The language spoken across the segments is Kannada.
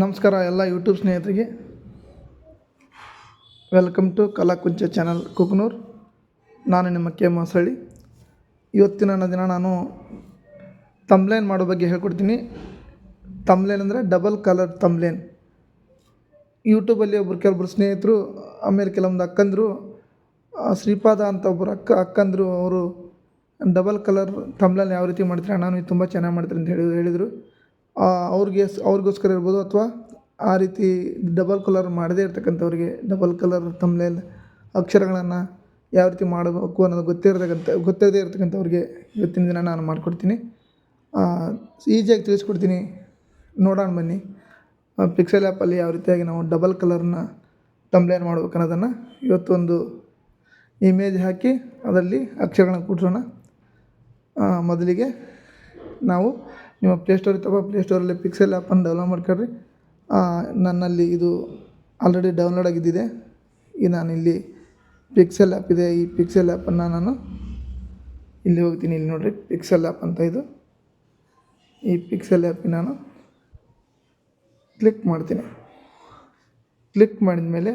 ನಮಸ್ಕಾರ ಎಲ್ಲ ಯೂಟ್ಯೂಬ್ ಸ್ನೇಹಿತರಿಗೆ. Welcome to Kalakuncha channel Kuknoor ನಾನು ನಿಮ್ಮ ಕೆ ಮಾಸಳ್ಳಿ. ಇವತ್ತಿನ ದಿನ ನಾನು ತಮ್ಲೇನ್ ಮಾಡೋ ಬಗ್ಗೆ ಹೇಳ್ಕೊಡ್ತೀನಿ. ತಮ್ಲೇನ್ ಅಂದರೆ ಡಬಲ್ ಕಲರ್ ತಮ್ಲೇನ್ ಯೂಟ್ಯೂಬಲ್ಲಿ ಒಬ್ರು ಕೆಲವೊಬ್ರು ಸ್ನೇಹಿತರು, ಆಮೇಲೆ ಕೆಲವೊಂದು ಅಕ್ಕಂದರು ಶ್ರೀಪಾದ ಅಂತ ಒಬ್ಬರು ಅಕ್ಕ, ಅಕ್ಕಂದರು, ಅವರು ಡಬಲ್ ಕಲರ್ ತಮ್ಲೇನ್ ಯಾವ ರೀತಿ ಮಾಡ್ತೀರಾ, ನಾನು ಇದು ತುಂಬ ಚೆನ್ನಾಗಿ ಮಾಡ್ತೀನಿ ಅಂತ ಹೇಳಿ ಹೇಳಿದರು. ಅವ್ರಿಗೆ ಅವ್ರಿಗೋಸ್ಕರ ಇರ್ಬೋದು ಅಥವಾ ಆ ರೀತಿ ಡಬಲ್ ಕಲರ್ ಮಾಡದೇ ಇರ್ತಕ್ಕಂಥವ್ರಿಗೆ ಡಬಲ್ ಕಲರ್ ತಮ್ಲೇಲ್ ಅಕ್ಷರಗಳನ್ನು ಯಾವ ರೀತಿ ಮಾಡಬೇಕು ಅನ್ನೋದು ಗೊತ್ತಿರತಕ್ಕಂಥ ಗೊತ್ತಿರದೇ ಇರ್ತಕ್ಕಂಥವ್ರಿಗೆ ಇವತ್ತಿನ ದಿನ ನಾನು ಮಾಡಿಕೊಡ್ತೀನಿ. ಈಸಿಯಾಗಿ ತಿಳಿಸ್ಕೊಡ್ತೀನಿ. ನೋಡೋಣ ಬನ್ನಿ. ಪಿಕ್ಸೆಲ್ ಆ್ಯಪಲ್ಲಿ ಯಾವ ರೀತಿಯಾಗಿ ನಾವು ಡಬಲ್ ಕಲರ್ನ ತಮ್ಲೇನ್ ಮಾಡ್ಬೇಕು ಅನ್ನೋದನ್ನು ಇವತ್ತೊಂದು ಇಮೇಜ್ ಹಾಕಿ ಅದರಲ್ಲಿ ಅಕ್ಷರಗಳನ್ನ ಕೂಡಿಸೋಣ. ಮೊದಲಿಗೆ ನಾವು ನಿಮ್ಮ ಪ್ಲೇಸ್ಟೋರ್ ಇತ್ತಪ್ಪ ಪ್ಲೇಸ್ಟೋರಲ್ಲಿ ಪಿಕ್ಸೆಲ್ ಆ್ಯಪನ್ನು ಡೌನ್ಲೋಡ್ ಮಾಡ್ಕೊಳ್ರಿ. ನನ್ನಲ್ಲಿ ಇದು ಆಲ್ರೆಡಿ ಡೌನ್ಲೋಡ್ ಆಗಿದ್ದಿದೆ. ಈ ನಾನಿಲ್ಲಿ ಪಿಕ್ಸೆಲ್ ಆ್ಯಪ್ ಇದೆ. ಈ ಪಿಕ್ಸೆಲ್ ಆ್ಯಪನ್ನು ನಾನು ಇಲ್ಲಿ ಹೋಗ್ತೀನಿ. ಇಲ್ಲಿ ನೋಡಿರಿ ಪಿಕ್ಸೆಲ್ ಆ್ಯಪ್ ಅಂತ ಇದು. ಈ ಪಿಕ್ಸೆಲ್ ಆ್ಯಪಿಗೆ ನಾನು ಕ್ಲಿಕ್ ಮಾಡ್ತೀನಿ. ಕ್ಲಿಕ್ ಮಾಡಿದ ಮೇಲೆ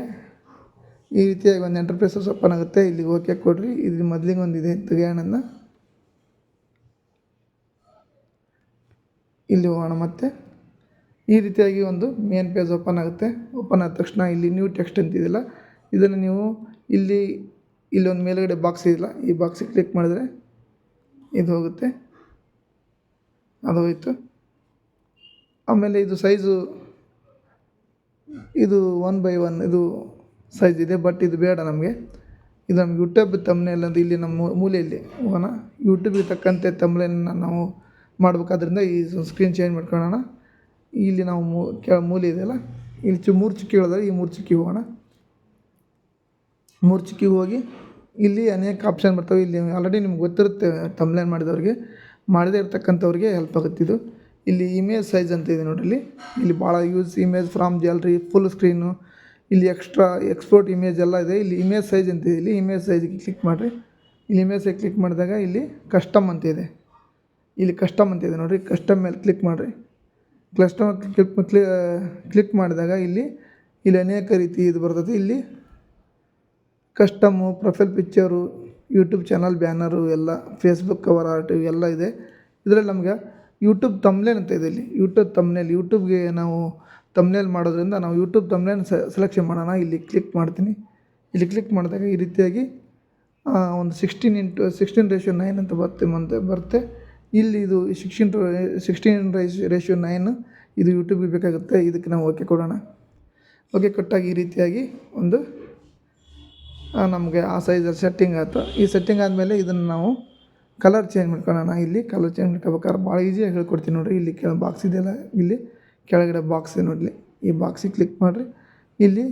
ಈ ರೀತಿಯಾಗಿ ಒಂದು ಎಂಟರ್ಪ್ರೈಸಸ್ ಓಪನ್ ಆಗುತ್ತೆ. ಇಲ್ಲಿ ಓಕೆ ಕೊಡ್ರಿ. ಇದು ಮೊದಲಿಗೆ ಇದೆ ತೆಗೆಯೋಣ ಇಲ್ಲಿ ಹೋಗೋಣ ಮತ್ತೆ. ಈ ರೀತಿಯಾಗಿ ಒಂದು ಮೇನ್ ಪೇಜ್ ಓಪನ್ ಆಗುತ್ತೆ. ಓಪನ್ ಆದ ತಕ್ಷಣ ಇಲ್ಲಿ ನ್ಯೂ ಟೆಕ್ಸ್ಟ್ ಅಂತಿದೆಯಲ್ಲ ಇದನ್ನು ನೀವು ಇಲ್ಲಿ ಇಲ್ಲೊಂದು ಮೇಲುಗಡೆ ಬಾಕ್ಸ್ ಇದೆಯಲ್ಲ, ಈ ಬಾಕ್ಸಿಗೆ ಕ್ಲಿಕ್ ಮಾಡಿದ್ರೆ ಇದು ಹೋಗುತ್ತೆ. ಅದು ಹೋಯಿತು. ಆಮೇಲೆ ಇದು ಸೈಜು ಇದು ಒನ್ ಬೈ ಒನ್ ಇದು ಸೈಜ್ ಇದೆ ಬಟ್ ಇದು ಬೇಡ ನಮಗೆ. ಇದು ನಮ್ಗೆ ಯೂಟ್ಯೂಬ್ ತಮ್ಮನೇಲ್ ಅಂತ ಇಲ್ಲಿ ನಮ್ಮ ಮೂಲೆಯಲ್ಲಿ ಹೋಗೋಣ. ಯೂಟ್ಯೂಬಿಗೆ ತಕ್ಕಂತೆ ತಮ್ಮನೇಲನ್ನ ನಾವು ಮಾಡ್ಬೇಕಾದ್ರಿಂದ ಈ ಸ್ಕ್ರೀನ್ ಚೇಂಜ್ ಮಾಡ್ಕೊಳ್ಳೋಣ. ಇಲ್ಲಿ ನಾವು ಮೂ, ಕೆಳ ಮೂಲೆ ಇದೆಯಲ್ಲ ಇಲ್ಲಿ ಚು, ಮೂರು ಚುಕ್ಕಿ ಹೇಳಿದ್ರೆ ಈ ಮೂರು ಚುಕ್ಕಿ ಹೋಗೋಣ. ಮೂರು ಚುಕ್ಕಿ ಹೋಗಿ ಇಲ್ಲಿ ಅನೇಕ ಆಪ್ಷನ್ ಬರ್ತವೆ. ಇಲ್ಲಿ ಆಲ್ರೆಡಿ ನಿಮ್ಗೆ ಗೊತ್ತಿರುತ್ತೆ ತಮ್ಲೈನ್ ಮಾಡಿದವ್ರಿಗೆ. ಮಾಡದೇ ಇರ್ತಕ್ಕಂಥವ್ರಿಗೆ ಹೆಲ್ಪ್ ಆಗುತ್ತೆ ಇದು. ಇಲ್ಲಿ ಇಮೇಜ್ ಸೈಜ್ ಅಂತ ಇದೆ ನೋಡಿರಿ ಇಲ್ಲಿ. ಇಲ್ಲಿ ಭಾಳ use image from gallery full screen ಇಲ್ಲಿ ಎಕ್ಸ್ಟ್ರಾ ಎಕ್ಸ್ಪೋರ್ಟ್ ಇಮೇಜ್ ಎಲ್ಲ ಇದೆ. ಇಲ್ಲಿ ಇಮೇಜ್ ಸೈಜ್ ಅಂತ ಇದೆ. ಇಲ್ಲಿ ಇಮೇಜ್ ಸೈಜ್ಗೆ ಕ್ಲಿಕ್ ಮಾಡಿರಿ. ಇಲ್ಲಿ ಇಮೇಜ್ ಸೈಜ್ ಕ್ಲಿಕ್ ಮಾಡಿದಾಗ ಇಲ್ಲಿ ಕಸ್ಟಮ್ ಅಂತ ಇದೆ. ಇಲ್ಲಿ ಕಸ್ಟಮ್ ಅಂತ ಇದೆ ನೋಡಿರಿ ಕಸ್ಟಮ್ ಮೇಲೆ ಕ್ಲಿಕ್ ಮಾಡಿರಿ. ಕ್ಲಸ್ಟಮ್ ಕ್ಲಿಕ್ ಕ್ಲಿ ಕ್ಲಿಕ್ ಮಾಡಿದಾಗ ಇಲ್ಲಿ ಇಲ್ಲಿ ಅನೇಕ ರೀತಿ ಇದು ಬರ್ತದೆ. ಇಲ್ಲಿ custom profile picture YouTube channel banner ಎಲ್ಲ ಫೇಸ್ಬುಕ್ ಕವರ್ ಆರ್ಟ್ ಎಲ್ಲ ಇದೆ. ಇದರಲ್ಲಿ ನಮಗೆ ಯೂಟ್ಯೂಬ್ ತಮ್ನೇಲ್ ಅಂತ ಇದೆ ಇಲ್ಲಿ. ಯೂಟ್ಯೂಬ್ ತಮ್ನೇಲ್ ಯೂಟ್ಯೂಬ್ಗೆ ನಾವು ತಮ್ನೇಲ್ ಮಾಡೋದ್ರಿಂದ ನಾವು ಯೂಟ್ಯೂಬ್ ತಮ್ನೇಲ್ ಸೆಲೆಕ್ಷನ್ ಮಾಡೋಣ. ಇಲ್ಲಿ ಕ್ಲಿಕ್ ಮಾಡ್ತೀನಿ. ಇಲ್ಲಿ ಕ್ಲಿಕ್ ಮಾಡಿದಾಗ ಈ ರೀತಿಯಾಗಿ ಒಂದು ಸಿಕ್ಸ್ಟೀನ್ ಇಂಟು ಸಿಕ್ಸ್ಟೀನ್ ರೇಷನ್ ನೈನ್ ಅಂತ ಬರುತ್ತೆ ಮುಂದೆ ಬರುತ್ತೆ. ಇಲ್ಲಿ ಇದು ಸಿಕ್ಸ್ಟೀನ್ ಸಿಕ್ಸ್ಟೀನ್ ರೇಷಿಯೋ ನೈನ್ ಇದು ಯೂಟ್ಯೂಬಿಗೆ ಬೇಕಾಗುತ್ತೆ. ಇದಕ್ಕೆ ನಾವು ಓಕೆ ಕೊಡೋಣ. ಓಕೆ ಕೊಟ್ಟಾಗಿ ಈ ರೀತಿಯಾಗಿ ಒಂದು ನಮಗೆ ಆ ಸೈಜಲ್ಲಿ ಸೆಟ್ಟಿಂಗ್ ಆಯ್ತು. ಈ ಸೆಟ್ಟಿಂಗ್ ಆದಮೇಲೆ ಇದನ್ನು ನಾವು ಕಲರ್ ಚೇಂಜ್ ಮಾಡ್ಕೊಳ್ಳೋಣ ಇಲ್ಲಿ ಕಲರ್ ಚೇಂಜ್ ಮಾಡ್ಕೋಬೇಕಾದ್ರೆ ಭಾಳ ಈಸಿಯಾಗಿ ಹೇಳ್ಕೊಡ್ತೀನಿ ನೋಡಿರಿ. ಇಲ್ಲಿ ಕೆಳ ಬಾಕ್ಸ್ ಇದೆಯಲ್ಲ, ಇಲ್ಲಿ ಕೆಳಗಡೆ ಬಾಕ್ಸ್ ಇದೆ ನೋಡಲಿ. ಈ ಬಾಕ್ಸಿಗೆ ಕ್ಲಿಕ್ ಮಾಡಿರಿ. ಇಲ್ಲಿ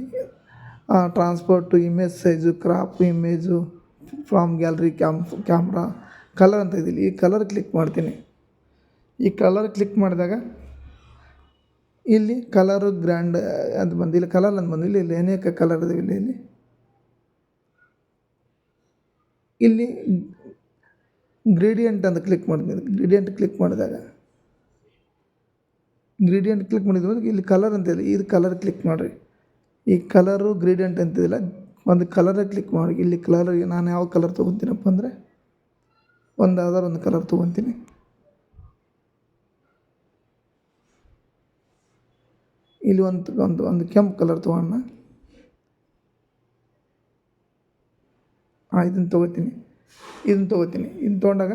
transport image size crop image from gallery cam camera colour ಅಂತ ಇದೆ ಇಲ್ಲಿ ಈ ಕಲರ್ ಕ್ಲಿಕ್ ಮಾಡ್ತೀನಿ. ಈ ಕಲರ್ ಕ್ಲಿಕ್ ಮಾಡಿದಾಗ ಇಲ್ಲಿ ಕಲರು ಗ್ರ್ಯಾಂಡ್ ಅಂತ ಬಂದು, ಇಲ್ಲಿ ಕಲರ್ ಅಂತ ಬಂದು, ಇಲ್ಲಿ ಇಲ್ಲಿ ಅನೇಕ ಕಲರ್ ಇದೆ ಇಲ್ಲಿ ಇಲ್ಲಿ. ಇಲ್ಲಿ ಗ್ರೀಡಿಯಂಟ್ ಅಂತ ಕ್ಲಿಕ್ ಮಾಡ್ತೀನಿ. ಗ್ರೀಡಿಯಂಟ್ ಕ್ಲಿಕ್ ಮಾಡಿದಾಗ ಗ್ರೀಡಿಯಂಟ್ ಕ್ಲಿಕ್ ಮಾಡಿದ್ರೆ ಇಲ್ಲಿ ಕಲರ್ ಅಂತ ಇದೆ. ಇದು ಕಲರ್ ಕ್ಲಿಕ್ ಮಾಡಿರಿ. ಈ ಕಲರು ಗ್ರೀಡಿಯಂಟ್ ಅಂತಿದಿಲ್ಲ ಒಂದು ಕಲರ್ ಕ್ಲಿಕ್ ಮಾಡಿ. ಇಲ್ಲಿ ಕಲರ್ ನಾನು ಯಾವ ಕಲರ್ ತೊಗೊತೀನಪ್ಪ ಅಂದರೆ ಒಂದು ಒಂದು ಕಲರ್ ತೊಗೊತೀನಿ. ಇಲ್ಲಿ ಒಂದು ಒಂದು ಒಂದು ಕೆಂಪು ಕಲರ್ ತೊಗೊಂಡ ಹಾಂ, ಇದನ್ನು ತೊಗೋತೀನಿ. ಇದನ್ನು ತೊಗೋತೀನಿ. ಇದನ್ನು ತೊಗೊಂಡಾಗ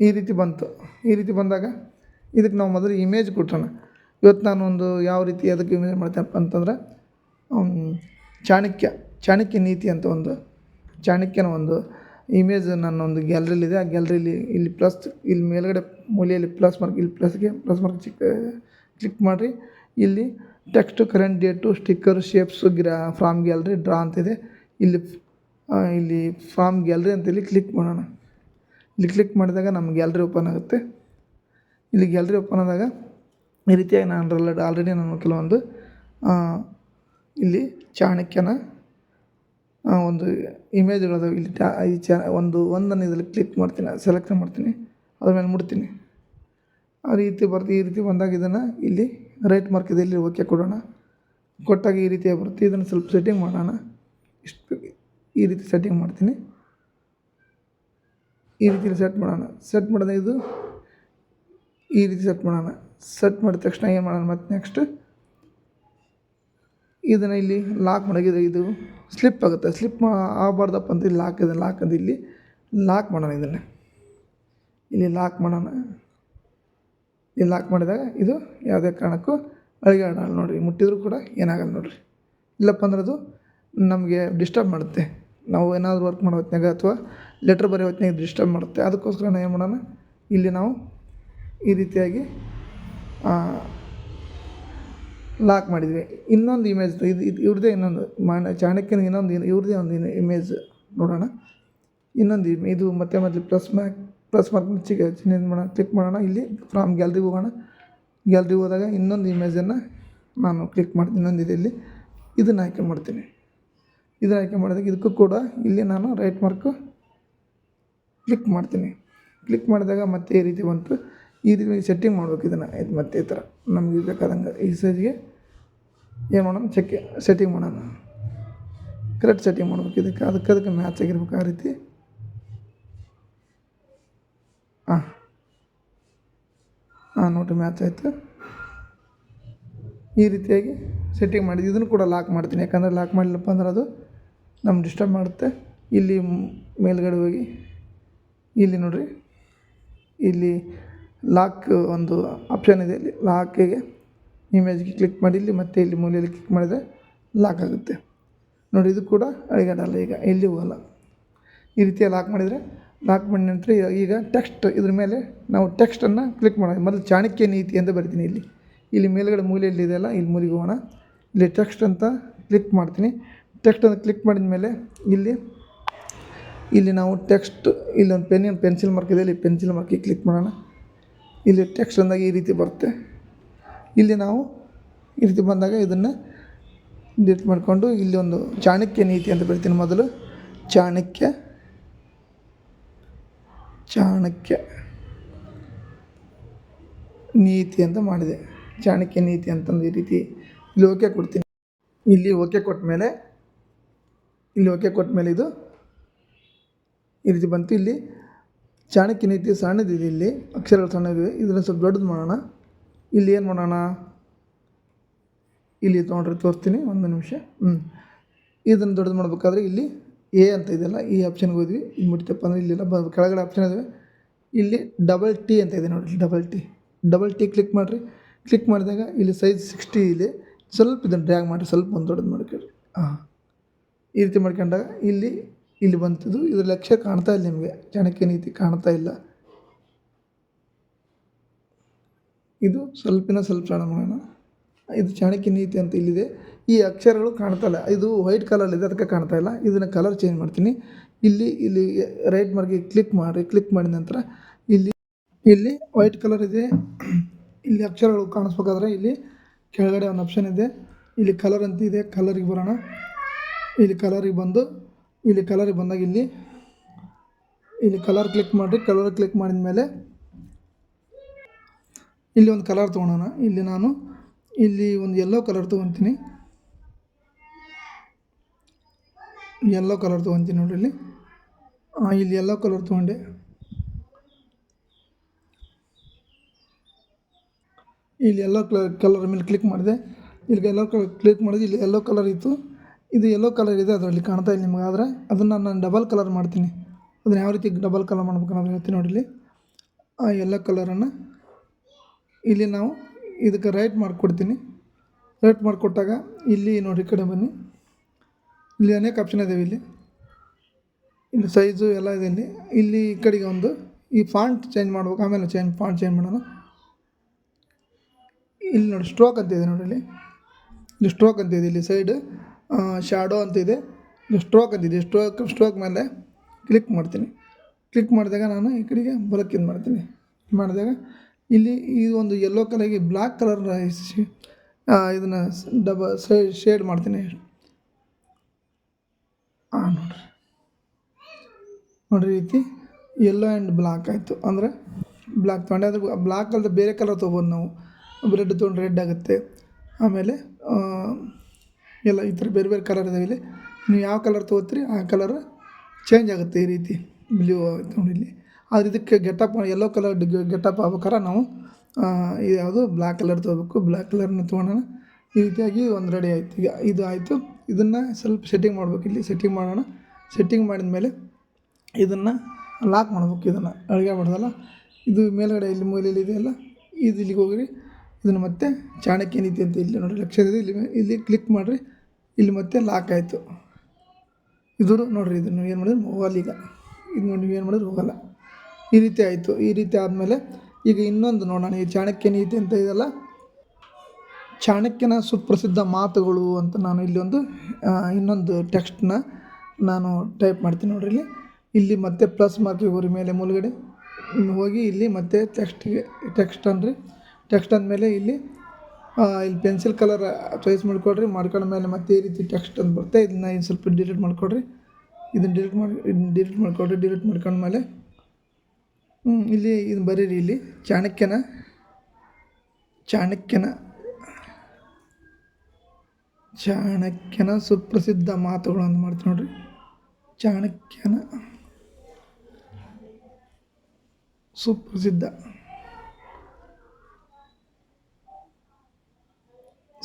ಈ ರೀತಿ ಬಂತು. ಈ ರೀತಿ ಬಂದಾಗ ಇದಕ್ಕೆ ನಾವು ಮೊದಲು ಇಮೇಜ್ ಕೊಟ್ಟೋಣ ಇವತ್ತು ನಾನು ಒಂದು ಯಾವ ರೀತಿ ಅದಕ್ಕೆ ಇಮೇಜ್ ಮಾಡ್ತೇನಪ್ಪ ಅಂತಂದ್ರೆ ಚಾಣಕ್ಯ ಚಾಣಕ್ಯ ನೀತಿ ಅಂತ ಒಂದು, ಚಾಣಕ್ಯನ ಒಂದು ಇಮೇಜ್ ನನ್ನ ಒಂದು ಗ್ಯಾಲ್ರಿಲಿದೆ ಆ ಗ್ಯಾಲ್ರಿಲಿ ಇಲ್ಲಿ ಪ್ಲಸ್ ಇಲ್ಲಿ ಮೇಲ್ಗಡೆ ಮೂಲೆಯಲ್ಲಿ ಪ್ಲಸ್ ಮಾರ್ಕ್ ಇಲ್ಲಿ ಪ್ಲಸ್ಗೆ ಪ್ಲಸ್ ಮಾರ್ಕ್ ಚಿಕ್ಕ ಕ್ಲಿಕ್ ಮಾಡಿರಿ. ಇಲ್ಲಿ text current date sticker shapes ಗ್ರಾ from gallery draw ಅಂತಿದೆ ಇಲ್ಲಿ ಇಲ್ಲಿ ಫ್ರಾಮ್ ಗ್ಯಾಲ್ರಿ ಅಂತ ಇಲ್ಲಿ ಕ್ಲಿಕ್ ಮಾಡೋಣ. ಇಲ್ಲಿ ಕ್ಲಿಕ್ ಮಾಡಿದಾಗ ನಮ್ಮ ಗ್ಯಾಲ್ರಿ ಓಪನ್ ಆಗುತ್ತೆ. ಇಲ್ಲಿ ಗ್ಯಾಲ್ರಿ ಓಪನ್ ಆದಾಗ ಈ ರೀತಿಯಾಗಿ ನಾನು ಆಲ್ರೆಡಿ ನಾನು ಕೆಲವೊಂದು ಇಲ್ಲಿ ಚಾಣಕ್ಯನ ಒಂದು ಇಮೇಜ್ಗಳದಾವೆ ಇಲ್ಲಿ ಟ್ಯಾ ಈ ಚಾ ಒಂದು ಒಂದನ್ನು ಇದರಲ್ಲಿ ಕ್ಲಿಕ್ ಮಾಡ್ತೀನಿ ಸೆಲೆಕ್ಟ್ ಮಾಡ್ತೀನಿ, ಅದ್ರ ಮೇಲೆ ಮುಡ್ತೀನಿ ಆ ರೀತಿ ಬರುತ್ತೆ ಈ ರೀತಿ ಬಂದಾಗ ಇದನ್ನು ಇಲ್ಲಿ ರೈಟ್ ಮಾರ್ಕ್ ಇದೆ, ಇಲ್ಲಿ ಓಕೆ ಕೊಡೋಣ. ಕೊಟ್ಟಾಗ ಈ ರೀತಿಯಾಗಿ ಬರುತ್ತೆ ಇದನ್ನು ಸ್ವಲ್ಪ ಸೆಟ್ಟಿಂಗ್ ಮಾಡೋಣ. ಇಷ್ಟು ಈ ರೀತಿ ಸೆಟ್ಟಿಂಗ್ ಮಾಡ್ತೀನಿ. ಈ ರೀತಿ ಸೆಟ್ ಮಾಡೋಣ. ಸೆಟ್ ಮಾಡಿದ ಇದು ಈ ರೀತಿ ಸೆಟ್ ಮಾಡೋಣ. ಸೆಟ್ ಮಾಡಿದ ತಕ್ಷಣ ಏನು ಮಾಡೋಣ ಮತ್ತು ನೆಕ್ಸ್ಟ್ ಇದನ್ನು ಇಲ್ಲಿ ಲಾಕ್ ಮಾಡೋಗಿದೆ ಇದು ಸ್ಲಿಪ್ ಆಗುತ್ತೆ. ಸ್ಲಿಪ್ ಆಗಬಾರ್ದಪ್ಪ ಅಂತ ಇಲ್ಲಿ ಲಾಕ್ ಇದೆ. ಲಾಕ್ ಅಂತ ಇಲ್ಲಿ ಲಾಕ್ ಮಾಡೋಣ ಇದನ್ನು. ಇಲ್ಲಿ ಲಾಕ್ ಮಾಡೋಣ. ಇಲ್ಲಿ ಲಾಕ್ ಮಾಡಿದಾಗ ಇದು ಯಾವುದೇ ಕಾರಣಕ್ಕೂ ಅಳಿಗಾಡಲ್ಲ ನೋಡಿರಿ. ಮುಟ್ಟಿದ್ರು ಕೂಡ ಏನಾಗಲ್ಲ ನೋಡಿರಿ. ಇಲ್ಲಪ್ಪ ಅಂದ್ರೆ ಅದು ನಮಗೆ ಡಿಸ್ಟರ್ಬ್ ಮಾಡುತ್ತೆ. ನಾವು ಏನಾದರೂ ವರ್ಕ್ ಮಾಡೋ ಹೊತ್ನಾಗ ಅಥವಾ ಲೆಟ್ರ್ ಬರೆಯೋ ಹೊತ್ನಾಗ ಡಿಸ್ಟರ್ಬ್ ಮಾಡುತ್ತೆ. ಅದಕ್ಕೋಸ್ಕರ ನಾವು ಏನು ಮಾಡೋಣ? ಇಲ್ಲಿ ನಾವು ಈ ರೀತಿಯಾಗಿ ಲಾಕ್ ಮಾಡಿದ್ವಿ. ಇನ್ನೊಂದು ಇಮೇಜ್ ಇದು ಇದು ಇವ್ರದ್ದೇ ಇನ್ನೊಂದು ಮಾಣ ಚಾಣಕ್ಯನ ಇನ್ನೊಂದು ಇವ್ರದ್ದೇ ಒಂದು ಇಮೇಜ್ ನೋಡೋಣ. ಇನ್ನೊಂದು ಇಮೇ ಇದು ಮತ್ತೆ ಮತ್ತೆ ಪ್ಲಸ್ ಮ್ಯಾಕ್ ಪ್ಲಸ್ ಮಾರ್ಕ್ ಚಿಕ್ಕ ಚಿನ್ನ ಮಾಡೋಣ ಕ್ಲಿಕ್ ಮಾಡೋಣ. ಇಲ್ಲಿ ಫ್ರಾಮ್ ಗ್ಯಾಲ್ರಿಗೆ ಹೋಗೋಣ. ಗ್ಯಾಲ್ರಿಗೆ ಹೋದಾಗ ಇನ್ನೊಂದು ಇಮೇಜನ್ನು ನಾನು ಕ್ಲಿಕ್ ಮಾಡ್ತೀನಿ ಇನ್ನೊಂದು ಇಲ್ಲಿ. ಇದನ್ನು ಆಯ್ಕೆ ಮಾಡ್ತೀನಿ. ಇದನ್ನು ಆಯ್ಕೆ ಮಾಡಿದಾಗ ಇದಕ್ಕೂ ಕೂಡ ಇಲ್ಲಿ ನಾನು ರೈಟ್ ಮಾರ್ಕು ಕ್ಲಿಕ್ ಮಾಡ್ತೀನಿ. ಕ್ಲಿಕ್ ಮಾಡಿದಾಗ ಮತ್ತೆ ಈ ರೀತಿ ಬಂತು. ಈ ರೀತಿ ಸೆಟ್ಟಿಂಗ್ ಮಾಡ್ಬೇಕು ಇದನ್ನು. ಇದು ಮತ್ತೆ ಈ ಥರ ನಮಗೆ ಬೇಕಾದಂಗೆ ಈ ಸೈಜ್ಗೆ ಏನು ಮಾಡೋಣ? ಚೆಕ್ ಸೆಟ್ಟಿಂಗ್ ಮಾಡೋಣ. ಕರೆಕ್ಟ್ ಸೆಟ್ಟಿಂಗ್ ಮಾಡ್ಬೇಕು ಇದಕ್ಕೆ. ಅದಕ್ಕೆ ಅದಕ್ಕೆ ಮ್ಯಾಚ್ ಆಗಿರ್ಬೇಕು ಆ ರೀತಿ. ಹಾಂ ಹಾಂ ನೋಡಿ ಮ್ಯಾಚ್ ಆಯಿತು. ಈ ರೀತಿಯಾಗಿ ಸೆಟ್ಟಿಂಗ್ ಮಾಡಿದ್ದು ಇದನ್ನು ಕೂಡ ಲಾಕ್ ಮಾಡ್ತೀನಿ. ಯಾಕಂದರೆ ಲಾಕ್ ಮಾಡಲಿಲ್ಲಪ್ಪ ಅಂದ್ರೆ ಅದು ನಮ್ಮ ಡಿಸ್ಟರ್ಬ್ ಮಾಡುತ್ತೆ. ಇಲ್ಲಿ ಮೇಲ್ಗಡೆ ಹೋಗಿ, ಇಲ್ಲಿ ನೋಡಿರಿ. ಇಲ್ಲಿ ಲಾಕ್ ಒಂದು ಆಪ್ಷನ್ ಇದೆ ಇಲ್ಲಿ. ಲಾಕಿಗೆ ಇಮೇಜ್ಗೆ ಕ್ಲಿಕ್ ಮಾಡಿ ಇಲ್ಲಿ ಮತ್ತೆ ಇಲ್ಲಿ ಮೂಲೆಯಲ್ಲಿ ಕ್ಲಿಕ್ ಮಾಡಿದರೆ ಲಾಕ್ ಆಗುತ್ತೆ. ನೋಡಿ, ಇದು ಕೂಡ ಅಳಿಗಾಡಲ್ಲ ಈಗ ಎಲ್ಲಿ ಹೋಗಲ್ಲ. ಈ ರೀತಿಯ ಲಾಕ್ ಮಾಡಿದರೆ ಲಾಕ್ ಮಾಡಿದ ನಂತರ ಈಗ- ಟೆಕ್ಸ್ಟ್ ಇದ್ರ ಮೇಲೆ ನಾವು ಟೆಕ್ಸ್ಟನ್ನು ಕ್ಲಿಕ್ ಮಾಡೋಣ. ಮೊದಲು ಚಾಣಕ್ಯ ನೀತಿ ಅಂತ ಬರ್ತೀನಿ ಇಲ್ಲಿ. ಇಲ್ಲಿ ಮೇಲುಗಡೆ ಮೂಲೆಯಲ್ಲಿ ಇದೆಯಲ್ಲ ಇಲ್ಲಿ ಮೂಲೆಗೆ ಹೋಗೋಣ. ಇಲ್ಲಿ ಟೆಕ್ಸ್ಟ್ ಅಂತ ಕ್ಲಿಕ್ ಮಾಡ್ತೀನಿ. ಟೆಕ್ಸ್ಟ್ ಅಂತ ಕ್ಲಿಕ್ ಮಾಡಿದ ಮೇಲೆ ಇಲ್ಲಿ ಇಲ್ಲಿ ನಾವು ಟೆಕ್ಸ್ಟ್ ಇಲ್ಲೊಂದು ಪೆನ್ನಿನ ಪೆನ್ಸಿಲ್ ಮಾರ್ಕ್ ಇದೆ, ಇಲ್ಲಿ ಪೆನ್ಸಿಲ್ ಮಾರ್ಕಿಗೆ ಕ್ಲಿಕ್ ಮಾಡೋಣ. ಇಲ್ಲಿ ಟೆಕ್ಸ್ಟ್ ಬಂದಾಗ ಈ ರೀತಿ ಬರುತ್ತೆ. ಇಲ್ಲಿ ನಾವು ಈ ರೀತಿ ಬಂದಾಗ ಇದನ್ನು ಡಿಲೀಟ್ ಮಾಡಿಕೊಂಡು ಇಲ್ಲಿ ಒಂದು ಚಾಣಕ್ಯ ನೀತಿ ಅಂತ ಬರಿತೀನಿ ಮೊದಲು. ಚಾಣಕ್ಯ ಚಾಣಕ್ಯ ನೀತಿ ಅಂತ ಮಾಡಿದೆ. ಚಾಣಕ್ಯ ನೀತಿ ಅಂತಂದು ಈ ರೀತಿ ಇಲ್ಲಿ ಓಕೆ ಕೊಡ್ತೀನಿ. ಇಲ್ಲಿ ಓಕೆ ಕೊಟ್ಟ ಮೇಲೆ, ಇಲ್ಲಿ ಓಕೆ ಕೊಟ್ಟ ಮೇಲೆ ಇದು ಈ ರೀತಿ ಬಂತು. ಇಲ್ಲಿ ಚಾಣಕ್ಯ ನೀತಿ ಸಣ್ಣದಿದೆ ಇಲ್ಲಿ. ಅಕ್ಷರಗಳು ಸಣ್ಣದಿದೆ ಇದನ್ನು ಸ್ವಲ್ಪ ದೊಡ್ಡದು ಮಾಡೋಣ. ಇಲ್ಲಿ ಏನು ಮಾಡೋಣ? ಇಲ್ಲಿ ತೊಗೊಂಡ್ರೆ ತೋರಿಸ್ತೀನಿ. ಒಂದು ನಿಮಿಷ. ಹ್ಞೂ ಇದನ್ನು ದೊಡ್ಡದು ಮಾಡಬೇಕಾದ್ರೆ ಇಲ್ಲಿ ಎ ಅಂತ ಇದೆಯಲ್ಲ ಈ ಆಪ್ಷನ್ಗೆ ಹೋದ್ವಿ. ಇದು ಮುಟ್ಟಿತಪ್ಪ ಅಂದರೆ ಇಲ್ಲೆಲ್ಲ ಬ, ಕೆಳಗಡೆ ಆಪ್ಷನ್ ಇದಾವೆ. ಇಲ್ಲಿ ಡಬಲ್ ಟಿ ಅಂತ ಇದೆ ನೋಡಿ double T double T click ಮಾಡಿರಿ. ಕ್ಲಿಕ್ ಮಾಡಿದಾಗ ಇಲ್ಲಿ ಸೈಜ್ ಸಿಕ್ಸ್ಟಿ ಇದೆ. ಸ್ವಲ್ಪ ಇದನ್ನು ಡ್ರ್ಯಾಗ್ ಮಾಡಿ ಸ್ವಲ್ಪ ಒಂದು ದೊಡ್ಡದು ಮಾಡ್ಕೊಳ್ಳಿ. ಹಾಂ ಈ ರೀತಿ ಮಾಡ್ಕೊಂಡಾಗ ಇಲ್ಲಿ ಇಲ್ಲಿ ಬಂತದ್ದು ಇದ್ರ ಲಕ್ಷ್ಯ ಕಾಣ್ತಾ ಇಲ್ಲ ನಿಮಗೆ. ಚಾಣಕ್ಯ ನೀತಿ ಕಾಣ್ತಾ ಇಲ್ಲ. ಇದು ಸ್ವಲ್ಪಿನ ಸ್ವಲ್ಪ ಮಾಡೋಣ. ಇದು ಚಾಣಕ್ಯ ನೀತಿ ಅಂತ ಇಲ್ಲಿದೆ. ಈ ಅಕ್ಷರಗಳು ಕಾಣ್ತಾ ಇಲ್ಲ. ಇದು ವೈಟ್ ಕಲರ್ ಇದೆ ಅದಕ್ಕೆ ಕಾಣ್ತಾ ಇಲ್ಲ. ಇದನ್ನು ಕಲರ್ ಚೇಂಜ್ ಮಾಡ್ತೀನಿ. ಇಲ್ಲಿ ಇಲ್ಲಿ ರೈಟ್ ಮಾರ್ಗೆ ಕ್ಲಿಕ್ ಮಾಡಿ, ಕ್ಲಿಕ್ ಮಾಡಿದ ನಂತರ ಇಲ್ಲಿ ಇಲ್ಲಿ ವೈಟ್ ಕಲರ್ ಇದೆ. ಇಲ್ಲಿ ಅಕ್ಷರಗಳು ಕಾಣಿಸ್ಬೇಕಾದ್ರೆ ಇಲ್ಲಿ ಕೆಳಗಡೆ ಒಂದು ಆಪ್ಷನ್ ಇದೆ. ಇಲ್ಲಿ ಕಲರ್ ಅಂತ ಇದೆ, ಕಲರಿಗೆ ಬರೋಣ. ಇಲ್ಲಿ ಕಲರಿಗೆ ಬಂದು ಇಲ್ಲಿ ಕಲರಿಗೆ ಬಂದಾಗ ಇಲ್ಲಿ ಇಲ್ಲಿ ಕಲರ್ ಕ್ಲಿಕ್ ಮಾಡಿರಿ. ಕಲರ್ ಕ್ಲಿಕ್ ಮಾಡಿದ ಮೇಲೆ ಇಲ್ಲಿ ಒಂದು ಕಲರ್ ತೊಗೊಳೋಣ ಇಲ್ಲಿ ನಾನು ಇಲ್ಲಿ ಒಂದು ಎಲ್ಲೋ ಕಲರ್ ತೊಗೊತೀನಿ. ಎಲ್ಲೋ ಕಲರ್ ತೊಗೊತೀನಿ ನೋಡಿರಿ ಇಲ್ಲಿ. ಇಲ್ಲಿ ಎಲ್ಲೋ ಕಲರ್ ತೊಗೊಂಡೆ. ಇಲ್ಲಿ ಎಲ್ಲೋ ಕಲರ್ ಕಲರ್ ಮೇಲೆ ಕ್ಲಿಕ್ ಮಾಡಿದೆ. ಇಲ್ಲಿ ಎಲ್ಲೋ ಕಲರ್ ಕ್ಲಿಕ್ ಮಾಡಿದೆ. ಇಲ್ಲಿ ಎಲ್ಲೋ ಕಲರ್ ಇತ್ತು. ಇದು ಎಲ್ಲೋ ಕಲರ್ ಇದೆ, ಅದರಲ್ಲಿ ಕಾಣ್ತಾ ಇಲ್ಲ ನಿಮಗೆ, ಆದರೆ ಅದನ್ನು ನಾನು ಡಬಲ್ ಕಲರ್ ಮಾಡ್ತೀನಿ. ಅದನ್ನು ಯಾವ ರೀತಿ ಡಬಲ್ ಕಲರ್ ಮಾಡ್ಬೇಕು ಅನ್ನೋದು ಹೇಳ್ತೀನಿ ನೋಡಿ ಇಲ್ಲಿ ಆ ಎಲ್ಲೋ ಕಲರನ್ನು ಇಲ್ಲಿ ನಾವು ಇದಕ್ಕೆ ರೈಟ್ ಮಾಡಿಕೊಡ್ತೀನಿ. ರೈಟ್ ಮಾಡಿಕೊಟ್ಟಾಗ ಇಲ್ಲಿ ನೋಡಿ ಕಡೆ ಬನ್ನಿ. ಇಲ್ಲಿ ಅನೇಕ ಆಪ್ಷನ್ ಇದಾವೆ ಇಲ್ಲಿ. ಇಲ್ಲಿ ಸೈಜು ಎಲ್ಲ ಇದೆ ಇಲ್ಲಿ. ಇಲ್ಲಿ ಈ ಕಡೆಗೆ ಒಂದು ಈ ಫಾಂಟ್ ಚೇಂಜ್ ಮಾಡ್ಬೇಕು, ಆಮೇಲೆ ಚೇಂಜ್ ಫಾಂಟ್ ಚೇಂಜ್ ಮಾಡೋಣ. ಇಲ್ಲಿ ನೋಡಿ ಸ್ಟ್ರೋಕ್ ಅಂತ ಇದೆ ನೋಡಿ ಇಲ್ಲಿ ಇಲ್ಲಿ ಸ್ಟ್ರೋಕ್ ಅಂತ ಇದೆ ಇಲ್ಲಿ ಸೈಡ್ ಶಾಡೋ ಅಂತ ಇದೆ ಸ್ಟ್ರೋಕ್ ಅಂತಿದೆ. ಸ್ಟ್ರೋಕ್ ಸ್ಟ್ರೋಕ್ ಮೇಲೆ ಕ್ಲಿಕ್ ಮಾಡ್ತೀನಿ. ಕ್ಲಿಕ್ ಮಾಡಿದಾಗ ನಾನು ಈ ಕಡೆಗೆ ಬಲಕ್ಕೆ ಇದು ಮಾಡ್ತೀನಿ. ಮಾಡಿದಾಗ ಇಲ್ಲಿ ಈ ಒಂದು ಯೆಲ್ಲೋ ಕಲರ್ಗೆ ಬ್ಲ್ಯಾಕ್ ಕಲರ್ ಇದನ್ನು ಡಬ ಶೇಡ್ ಮಾಡ್ತೀನಿ. ಹಾಂ ನೋಡ್ರಿ. ನೋಡಿರಿ ರೀತಿ ಯೆಲ್ಲೋ ಆ್ಯಂಡ್ ಬ್ಲ್ಯಾಕ್ ಆಯಿತು. ಅಂದರೆ ಬ್ಲ್ಯಾಕ್ ತೊಗೊಂಡೆ. ಅದು ಬ್ಲ್ಯಾಕ್ ಅಲ್ಲದೆ ಬೇರೆ ಕಲರ್ ತೊಗೋಬೋದು ನಾವು. ರೆಡ್ ತೊಗೊಂಡು ರೆಡ್ ಆಗುತ್ತೆ. ಆಮೇಲೆ ಎಲ್ಲ ಈ ಥರ ಬೇರೆ ಬೇರೆ ಕಲರ್ ಇದಾವೆ ಇಲ್ಲಿ. ನೀವು ಯಾವ ಕಲರ್ ತೊಗೋತೀರಿ, ಆ ಕಲರ್ ಚೇಂಜ್ ಆಗುತ್ತೆ ಈ ರೀತಿ ಬ್ಲೂ ನೋಡಿ ಇಲ್ಲಿ. ಆದ್ರೆ ಇದಕ್ಕೆ ಗೆಟಪ್ ಯೆಲ್ಲೋ ಕಲರ್ ಗೆಟಪ್ ಆಗ್ಬೇಕಾರೆ ನಾವು ಇದು ಯಾವುದು ಬ್ಲ್ಯಾಕ್ ಕಲರ್ ತೊಗೋಬೇಕು. ಬ್ಲ್ಯಾಕ್ ಕಲರ್ನ ತೊಗೊಳೋಣ ಈ ರೀತಿಯಾಗಿ ಒಂದು ರೆಡಿ ಆಯ್ತು. ಈಗ ಇದು ಆಯಿತು. ಇದನ್ನು ಸ್ವಲ್ಪ ಸೆಟ್ಟಿಂಗ್ ಮಾಡಬೇಕು. ಇಲ್ಲಿ ಸೆಟ್ಟಿಂಗ್ ಮಾಡೋಣ. ಸೆಟ್ಟಿಂಗ್ ಮಾಡಿದ ಮೇಲೆ ಇದನ್ನು ಲಾಕ್ ಮಾಡ್ಬೇಕು ಇದನ್ನು. ಅಡುಗೆ ಮಾಡೋದಲ್ಲ, ಇದು ಮೇಲ್ಗಡೆ ಇಲ್ಲಿ ಮೂಲೆಯಲ್ಲಿ ಇದೆಯಲ್ಲ ಇದು ಇಲ್ಲಿಗೆ ಹೋಗ್ರಿ. ಇದನ್ನು ಮತ್ತೆ ಚಾಣಕ್ಯ ನೀತಿ ಅಂತ ಇಲ್ಲಿ ನೋಡಿರಿ ಲಕ್ಷ ಇದೆ. ಇಲ್ಲಿ ಇಲ್ಲಿ ಕ್ಲಿಕ್ ಮಾಡಿರಿ. ಇಲ್ಲಿ ಮತ್ತೆ ಲಾಕ್ ಆಯಿತು. ಇದು ನೋಡಿರಿ ಇದನ್ನು ಏನು ಮಾಡಿದ್ರು? ಹೋಗಲ್ಲ ಈಗ. ಇದು ನೋಡಿ ನೀವೇನು ಮಾಡಿದ್ರು? ಹೋಗಲ್ಲ. ಈ ರೀತಿ ಆಯಿತು. ಈ ರೀತಿ ಆದಮೇಲೆ ಈಗ ಇನ್ನೊಂದು ನೋಡೋಣ. ಈ ಚಾಣಕ್ಯ ನೀತಿ ಅಂತ ಇದೆಲ್ಲ ಚಾಣಕ್ಯನ ಸುಪ್ರಸಿದ್ಧ ಮಾತುಗಳು ಅಂತ ನಾನು ಇಲ್ಲಿ ಒಂದು ಇನ್ನೊಂದು ಟೆಕ್ಸ್ಟ್ನ ನಾನು ಟೈಪ್ ಮಾಡ್ತೀನಿ ನೋಡ್ರಿ ಇಲ್ಲಿ. ಇಲ್ಲಿ ಮತ್ತೆ ಪ್ಲಸ್ ಮಾರ್ಕ್ ಹೋಗ್ರಿ ಮೇಲೆ ಮುಳುಗಡೆ ಹೋಗಿ ಇಲ್ಲಿ ಮತ್ತೆ ಟೆಕ್ಸ್ಟ್ಗೆ ಟೆಕ್ಸ್ಟ್ ಅನ್ರಿ ಟೆಕ್ಸ್ಟ್ ಅಂದಮೇಲೆ ಇಲ್ಲಿ ಇಲ್ಲಿ ಪೆನ್ಸಿಲ್ ಕಲರ್ ಚಾಯ್ಸ್ ಮಾಡ್ಕೊಳ್ರಿ ಮಾಡ್ಕೊಂಡ ಮೇಲೆ ಮತ್ತೆ ಈ ರೀತಿ ಟೆಕ್ಸ್ಟ್ ಅಂತ ಬರುತ್ತೆ. ಇದನ್ನ ಇನ್ನು ಸ್ವಲ್ಪ ಡಿಲೀಟ್ ಮಾಡ್ಕೊಡ್ರಿ. ಇದನ್ನು ಡಿಲೀಟ್ ಮಾಡಿ ಡಿಲೀಟ್ ಮಾಡ್ಕೊಡ್ರಿ. ಡಿಲೀಟ್ ಮಾಡ್ಕೊಂಡ್ಮೇಲೆ ಇಲ್ಲಿ ಇದು ಬರೀರಿ ಇಲ್ಲಿ. ಚಾಣಕ್ಯನ ಚಾಣಕ್ಯನ ಚಾಣಕ್ಯನ ಸುಪ್ರಸಿದ್ಧ ಮಾತುಗಳು ಅಂತ ಮಾಡ್ತೀನಿ ನೋಡ್ರಿ. ಚಾಣಕ್ಯನ ಸುಪ್ರಸಿದ್ಧ.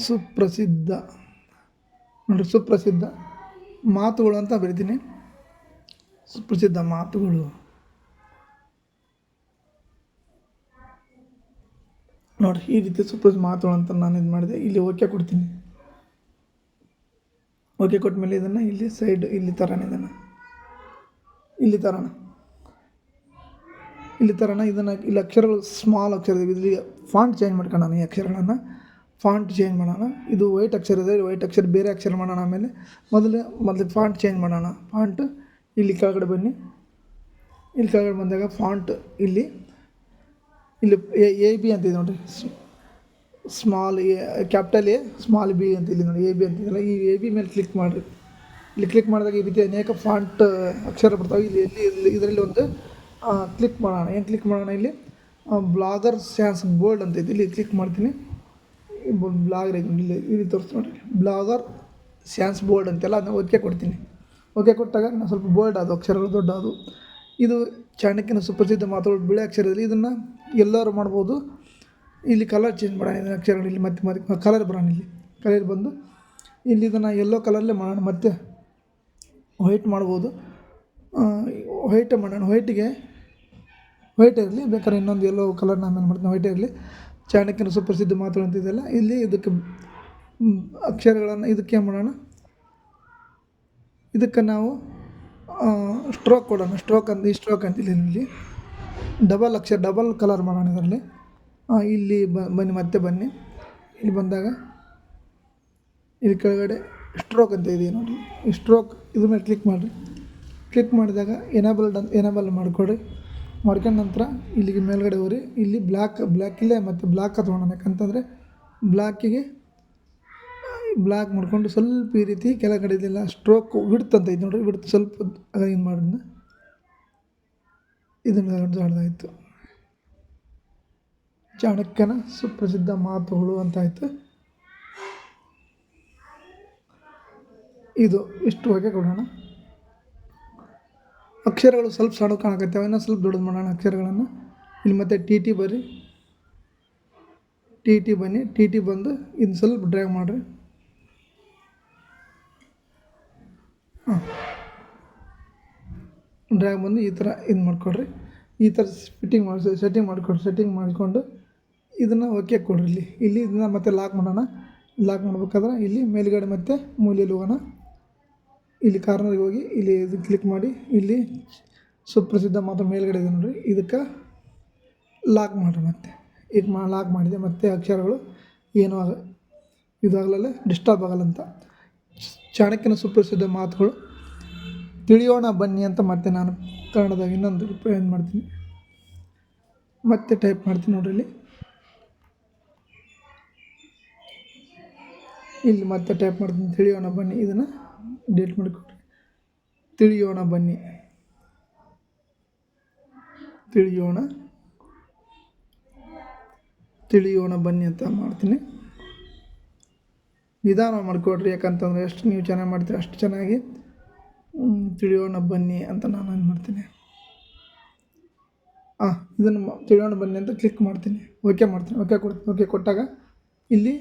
ಸುಪ್ರಸಿದ್ಧ. ನೋಡ್ರಿ ಸುಪ್ರಸಿದ್ಧ ಮಾತುಗಳು ಅಂತ ಬರಿತೀನಿ. ಸುಪ್ರಸಿದ್ಧ ಮಾತುಗಳು. ನೋಡಿರಿ ಈ ರೀತಿ ಸುಪ್ರಸಿದ್ಧ ಮಾತುಗಳು ಅಂತ ನಾನು ಇದು ಮಾಡಿದೆ. ಇಲ್ಲಿ ಓಕೆ ಕೊಡ್ತೀನಿ. ಓಕೆ ಕೊಟ್ಮೇಲೆ ಇದನ್ನು ಇಲ್ಲಿ ಸೈಡ್ ಇಲ್ಲಿ ತರೋಣ ಇದನ್ನು. ಇಲ್ಲಿ ತರೋಣ. ಇಲ್ಲಿ ತರೋಣ. ಇದನ್ನು ಇಲ್ಲಿ ಅಕ್ಷರಗಳು ಸ್ಮಾಲ್ ಅಕ್ಷರ ಇಲ್ಲಿ ಫಾಂಟ್ ಚೇಂಜ್ ಮಾಡ್ಕೊಳ್ಳೋಣ ಈ ಅಕ್ಷರಗಳನ್ನು. ಫಾಂಟ್ ಚೇಂಜ್ ಮಾಡೋಣ. ಇದು ವೈಟ್ ಅಕ್ಷರ ಇದೆ ವೈಟ್ ಅಕ್ಷರ ಬೇರೆ ಅಕ್ಷರ ಮಾಡೋಣ ಆಮೇಲೆ. ಮೊದಲು ಮೊದಲು ಫಾಂಟ್ ಚೇಂಜ್ ಮಾಡೋಣ. ಫಾಂಟ್ ಇಲ್ಲಿ ಕೆಳಗಡೆ ಬನ್ನಿ. ಇಲ್ಲಿ ಕೆಳಗಡೆ ಬಂದಾಗ ಫಾಂಟ್ ಇಲ್ಲಿ ಇಲ್ಲಿ ಎ ಬಿ ಅಂತ ಇದೆ ನೋಡಿರಿ. Small A capital A small B ಅಂತ ಇಲ್ಲಿ ನೋಡಿ ಎ ಬಿ ಅಂತಿದೆಯಲ್ಲ ಈ ಎ ಬಿ ಮೇಲೆ ಕ್ಲಿಕ್ ಮಾಡಿರಿ. ಇಲ್ಲಿ ಕ್ಲಿಕ್ ಮಾಡಿದಾಗ ಈ ರೀತಿ ಅನೇಕ ಫಾಂಟ್ ಅಕ್ಷರ ಬರ್ತಾವೆ. ಇಲ್ಲಿ ಇಲ್ಲಿ ಇದರಲ್ಲಿ ಒಂದು ಕ್ಲಿಕ್ ಮಾಡೋಣ. ಏನು ಕ್ಲಿಕ್ ಮಾಡೋಣ ಇಲ್ಲಿ? ಬ್ಲಾಗರ್ ಸ್ಯಾನ್ಸ್ ಬೋಲ್ಡ್ ಅಂತ ಇಲ್ಲಿ ಕ್ಲಿಕ್ ಮಾಡ್ತೀನಿ. ಬ್ಲಾಗರ್ ಇಲ್ಲಿ ಇಲ್ಲಿ ತೋರಿಸ್ತು ನೋಡಿ. ಬ್ಲಾಗರ್ ಸ್ಯಾನ್ಸ್ ಬೋರ್ಡ್ ಅಂತೆಲ್ಲ ಅದನ್ನ ಓದಿಕೆ ಕೊಡ್ತೀನಿ. ಓಕೆ ಕೊಟ್ಟಾಗ ನಾನು ಸ್ವಲ್ಪ ಬೋಲ್ಡ್ ಅದು, ಅಕ್ಷರಗಳು ದೊಡ್ಡ ಅದು ಇದು ಚಾಣಕ್ಯನ ಸುಪ್ರಸಿದ್ಧ ಮಾತುಗಳು, ಬಿಳಿ ಅಕ್ಷರದಲ್ಲಿ ಇದನ್ನು ಎಲ್ಲರೂ ಮಾಡ್ಬೋದು. ಇಲ್ಲಿ ಕಲರ್ ಚೇಂಜ್ ಮಾಡೋಣ ಇದನ್ನು ಅಕ್ಷರಗಳು, ಇಲ್ಲಿ ಮತ್ತೆ ಮತ್ತೆ ಕಲರ್ ಬರೋಣ ಇಲ್ಲಿ. ಕಲರ್ ಬಂದು ಇಲ್ಲಿ ಇದನ್ನು ಎಲ್ಲೋ ಕಲರಲ್ಲೇ ಮಾಡೋಣ, ಮತ್ತೆ ವೈಟ್ ಮಾಡ್ಬೋದು. ವೈಟ್ ಮಾಡೋಣ ವೈಟಿಗೆ ವೈಟ್ ಇರಲಿ, ಬೇಕಾದ್ರೆ ಇನ್ನೊಂದು ಎಲ್ಲೋ ಕಲರ್ ನಾನು ಆಮೇಲೆ ಮಾಡ್ತೀನಿ ವೈಟ್ ಇರಲಿ. ಚಾಣಕ್ಯನ ಸುಪ್ರಸಿದ್ಧ ಮಾತುಗಳು ಅಂತಿದೆಯಲ್ಲ ಇಲ್ಲಿ ಇದಕ್ಕೆ ಅಕ್ಷರಗಳನ್ನು ಇದಕ್ಕೆ ಮಾಡೋಣ? ಇದಕ್ಕೆ ನಾವು ಸ್ಟ್ರೋಕ್ ಕೊಡೋಣ. ಸ್ಟ್ರೋಕ್ ಅಂತ ಈ ಸ್ಟ್ರೋಕ್ ಅಂತ ಇಲ್ಲಿ ಡಬಲ್ ಅಕ್ಷರ ಡಬಲ್ ಕಲರ್ ಮಾಡೋಣ ಇದರಲ್ಲಿ. ಇಲ್ಲಿ ಬನ್ನಿ, ಮತ್ತೆ ಬನ್ನಿ. ಇಲ್ಲಿ ಬಂದಾಗ, ಇಲ್ಲಿ ಕೆಳಗಡೆ ಸ್ಟ್ರೋಕ್ ಅಂತ ಇದೆ ನೋಡಿ. ಈ ಸ್ಟ್ರೋಕ್ ಇದ್ರ ಮೇಲೆ ಕ್ಲಿಕ್ ಮಾಡಿರಿ. ಕ್ಲಿಕ್ ಮಾಡಿದಾಗ ಎನೇಬಲ್ಡ್ ಅಂತ ಎನೇಬಲ್ ಮಾಡಿಕೊಡ್ರಿ. ಮಾಡ್ಕೊಂಡ ನಂತರ ಇಲ್ಲಿಗೆ ಮೇಲ್ಗಡೆ ಹೋಗ್ರಿ. ಇಲ್ಲಿ ಬ್ಲ್ಯಾಕ್ ಬ್ಲ್ಯಾಕ್ ಇಲ್ಲೇ ಮತ್ತು ಬ್ಲ್ಯಾಕ್ ತೊಗೊಳೋಣ ಯಾಕಂತಂದರೆ ಬ್ಲ್ಯಾಕಿಗೆ ಬ್ಲ್ಯಾಕ್ ಮಾಡಿಕೊಂಡು ಸ್ವಲ್ಪ ಈ ರೀತಿ ಕೆಳಗಡೆ ಇದೆಲ್ಲ ಸ್ಟ್ರೋಕ್ ವಿಡ್ತ್ ಅಂತ ಐತೆ ನೋಡಿರಿ. ವಿಡ್ತ್ ಸ್ವಲ್ಪ ಏನು ಮಾಡಿದ್ನ. ಇದನ್ನು ದೊಡ್ಡದಾಯಿತು. ಚಾಣಕ್ಯನ ಸುಪ್ರಸಿದ್ಧ ಮಾತುಗಳು ಅಂತ ಆಯಿತು. ಇದು ಇಷ್ಟು ಹೊಗೆ ಕೊಡೋಣ. ಅಕ್ಷರಗಳು ಸ್ವಲ್ಪ ಸಣ್ಣ ಕಾಣಕತ್ತವೆ ಇನ್ನೂ ಸ್ವಲ್ಪ ದೊಡ್ಡದು ಮಾಡೋಣ ಅಕ್ಷರಗಳನ್ನು. ಇಲ್ಲಿ ಮತ್ತೆ ಟಿ ಟಿ ಬರ್ರಿ. ಟಿ ಟಿ ಬನ್ನಿ ಟಿ ಟಿ ಬಂದು ಇನ್ನು ಸ್ವಲ್ಪ ಡ್ರ್ಯಾಗ್ ಮಾಡಿರಿ. ಹಾಂ. ಡ್ರ್ಯಾಗ್ ಬಂದು ಈ ಥರ ಇದು ಮಾಡ್ಕೊಡ್ರಿ. ಈ ಥರ ಫಿಟ್ಟಿಂಗ್ ಮಾಡಿ ಸೆಟ್ಟಿಂಗ್ ಮಾಡಿಕೊಡ್ರಿ ಸೆಟ್ಟಿಂಗ್ ಮಾಡಿಕೊಂಡು ಇದನ್ನು ಓಕೆ ಕೊಡ್ರಿ ಇಲ್ಲಿ. ಇಲ್ಲಿ ಇದನ್ನ ಮತ್ತೆ ಲಾಕ್ ಮಾಡೋಣ. ಲಾಕ್ ಮಾಡ್ಬೇಕಾದ್ರೆ ಇಲ್ಲಿ ಮೇಲುಗಡೆ ಮತ್ತೆ ಮೂಲೆಯಲ್ಲಿ ಹೋಗೋಣ. ಇಲ್ಲಿ ಕಾರ್ನರ್ಗೆ ಹೋಗಿ ಇಲ್ಲಿ ಇದು ಕ್ಲಿಕ್ ಮಾಡಿ, ಇಲ್ಲಿ ಸುಪ್ರಸಿದ್ಧ ಮಾತ್ರ ಮೇಲ್ಗಡೆ ಇದೆ ನೋಡಿರಿ. ಇದಕ್ಕೆ ಲಾಕ್ ಮಾಡಿರಿ ಮತ್ತೆ. ಈಗ ಮಾ ಲಾಕ್ ಮಾಡಿದೆ ಮತ್ತೆ ಅಕ್ಷರಗಳು ಏನೂ ಆಗ ಇದಾಗಲಲ್ಲ ಡಿಸ್ಟರ್ಬ್ ಆಗಲ್ಲ ಅಂತ. ಚಾಣಕ್ಯನ ಸುಪ್ರಸಿದ್ಧ ಮಾತುಗಳು. ತಿಳಿಯೋಣ ಬನ್ನಿ ಅಂತ ಮತ್ತೆ ನಾನು. ಕನ್ನಡದಾಗ ಇನ್ನೊಂದು ಏನು ಮಾಡ್ತೀನಿ? ಮತ್ತೆ ಟೈಪ್ ಮಾಡ್ತೀನಿ ನೋಡ್ರಿ ಇಲ್ಲಿ. ಇಲ್ಲಿ ಮತ್ತೆ ಟೈಪ್ ಮಾಡ್ತೀನಿ. ತಿಳಿಯೋಣ ಬನ್ನಿ ಇದನ್ನು. ಡೇಟ್ ಮಾಡಿಕೊಡ್ರಿ. ತಿಳಿಯೋಣ ಬನ್ನಿ. ತಿಳಿಯೋಣ. ತಿಳಿಯೋಣ ಬನ್ನಿ ಅಂತ ಮಾಡ್ತೀನಿ. ನಿಧಾನ ಮಾಡಿಕೊಡ್ರಿ, ಯಾಕಂತಂದರೆ ಎಷ್ಟು ನೀವು ಚೆನ್ನಾಗಿ ಮಾಡ್ತೀರಿ ಅಷ್ಟು ಚೆನ್ನಾಗಿ. ತಿಳಿಯೋಣ ಬನ್ನಿ ಅಂತ ನಾನು ಏನು ಮಾಡ್ತೀನಿ. ಹಾಂ ಇದನ್ನು ತಿಳಿಯೋಣ ಬನ್ನಿ ಅಂತ ಕ್ಲಿಕ್ ಮಾಡ್ತೀನಿ. ಓಕೆ ಮಾಡ್ತೀನಿ. ಓಕೆ ಕೊಡ್ತೀನಿ ಓಕೆ ಕೊಟ್ಟಾಗ ಇಲ್ಲಿ